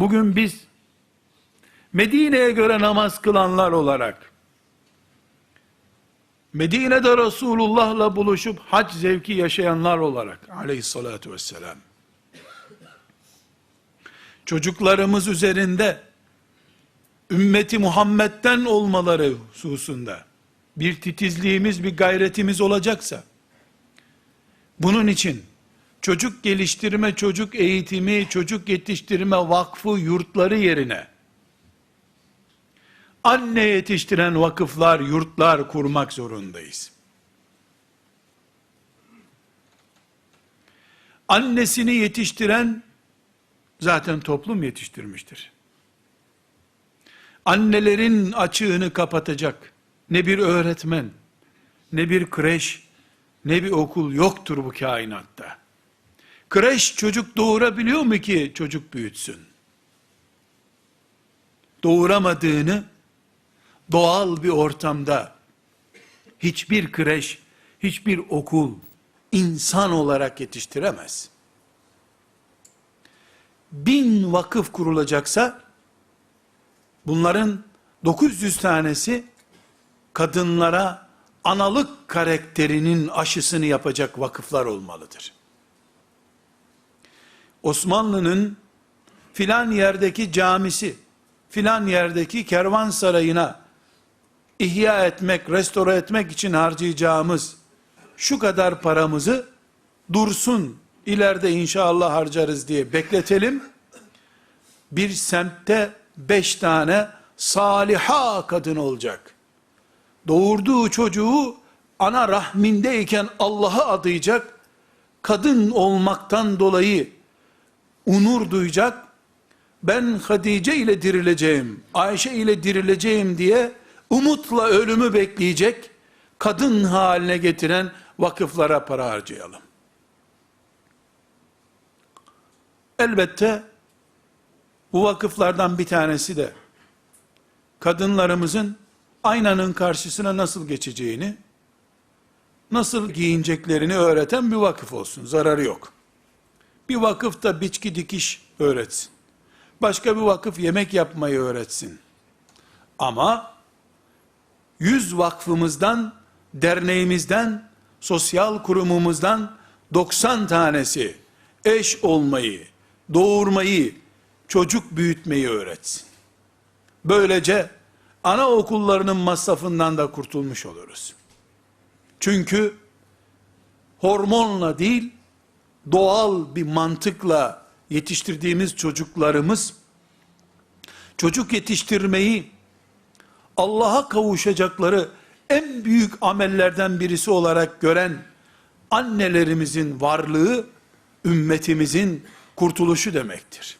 Bugün biz Medine'ye göre namaz kılanlar olarak Medine'de Resulullah'la buluşup hac zevki yaşayanlar olarak aleyhissalatu vesselam çocuklarımız üzerinde ümmeti Muhammed'den olmaları hususunda bir titizliğimiz, bir gayretimiz olacaksa, bunun için çocuk geliştirme, çocuk eğitimi, çocuk yetiştirme vakfı yurtları yerine, anne yetiştiren vakıflar, yurtlar kurmak zorundayız. Annesini yetiştiren, zaten toplum yetiştirmiştir. Annelerin açığını kapatacak, ne bir öğretmen, ne bir kreş, ne bir okul yoktur bu kainatta. Kreş çocuk doğurabiliyor mu ki çocuk büyütsün? Doğuramadığını doğal bir ortamda hiçbir kreş, hiçbir okul insan olarak yetiştiremez. Bin vakıf kurulacaksa bunların 900 tanesi kadınlara analık karakterinin aşısını yapacak vakıflar olmalıdır. Osmanlı'nın filan yerdeki camisi, filan yerdeki kervansarayına ihya etmek, restore etmek için harcayacağımız şu kadar paramızı dursun, ileride inşallah harcarız diye bekletelim. Bir semtte beş tane saliha kadın olacak. Doğurduğu çocuğu ana rahmindeyken Allah'a adayacak, kadın olmaktan dolayı unur duyacak, ben Hatice ile dirileceğim, Ayşe ile dirileceğim diye umutla ölümü bekleyecek, kadın haline getiren vakıflara para harcayalım. Elbette bu vakıflardan bir tanesi de kadınlarımızın aynanın karşısına nasıl geçeceğini, nasıl giyineceklerini öğreten bir vakıf olsun. Zararı yok. Bir vakıf da biçki dikiş öğretsin. Başka bir vakıf yemek yapmayı öğretsin. Ama yüz vakfımızdan, derneğimizden, sosyal kurumumuzdan 90 tanesi eş olmayı, doğurmayı, çocuk büyütmeyi öğretsin. Böylece anaokullarının masrafından da kurtulmuş oluruz. Çünkü hormonla değil, doğal bir mantıkla yetiştirdiğimiz çocuklarımız, çocuk yetiştirmeyi, Allah'a kavuşacakları en büyük amellerden birisi olarak gören annelerimizin varlığı, ümmetimizin kurtuluşu demektir.